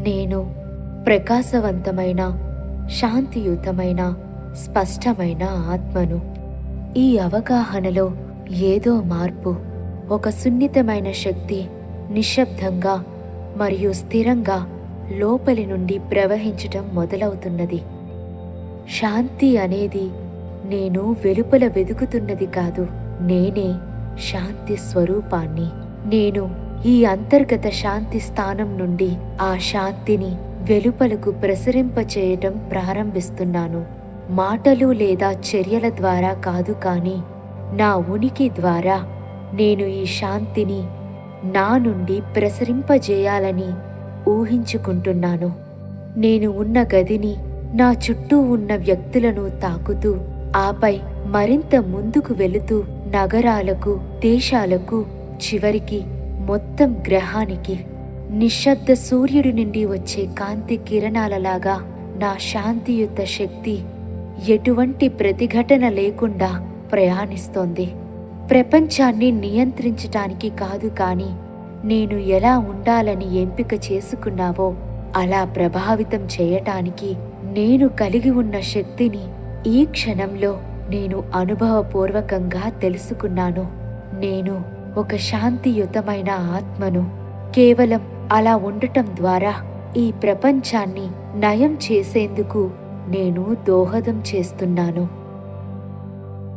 నేను ప్రకాశవంతమైన శాంతియుతమైన స్పష్టమైన ఆత్మను. ఈ అవగాహనలో ఏదో మార్పు ఒక సున్నితమైన శక్తి నిశ్శబ్దంగా మరియు స్థిరంగా లోపలి నుండి ప్రవహించటం మొదలవుతున్నది. శాంతి అనేది నేను వెలుపల వెతుకుతున్నది కాదు నేనే శాంతి స్వరూపాన్ని. నేను ఈ అంతర్గత శాంతి స్థానం నుండి ఆ శాంతిని వెలుపలకు ప్రసరింపచేయటం ప్రారంభిస్తున్నాను. మాటలు లేదా చర్యల ద్వారా కాదు కానీ నా ఉనికి ద్వారా నేను ఈ శాంతిని నా నుండి ప్రసరింపజేయాలని ఊహించుకుంటున్నాను. నేను ఉన్న గదిని నా చుట్టూ ఉన్న వ్యక్తులను తాకుతూ ఆపై మరింత ముందుకు వెళుతూ నగరాలకు దేశాలకు చివరికి మొత్తం గ్రహానికి నిశ్శబ్ద సూర్యుడి నుండి వచ్చే కాంతి కిరణాలలాగా నా శాంతియుత శక్తి ఎటువంటి ప్రతిఘటన లేకుండా ప్రయాణిస్తోంది. ప్రపంచాన్ని నియంత్రించటానికి కాదు కాని నేను ఎలా ఉండాలని ఎంపిక చేసుకున్నావో అలా ప్రభావితం చేయటానికి నేను కలిగి ఉన్న శక్తిని ఈ క్షణంలో నేను అనుభవపూర్వకంగా తెలుసుకున్నాను. నేను ఒక శాంతియుతమైన ఆత్మను కేవలం అలా ఉండటం ద్వారా ఈ ప్రపంచాన్ని నయం చేసేందుకు నేను దోహదం చేస్తున్నాను.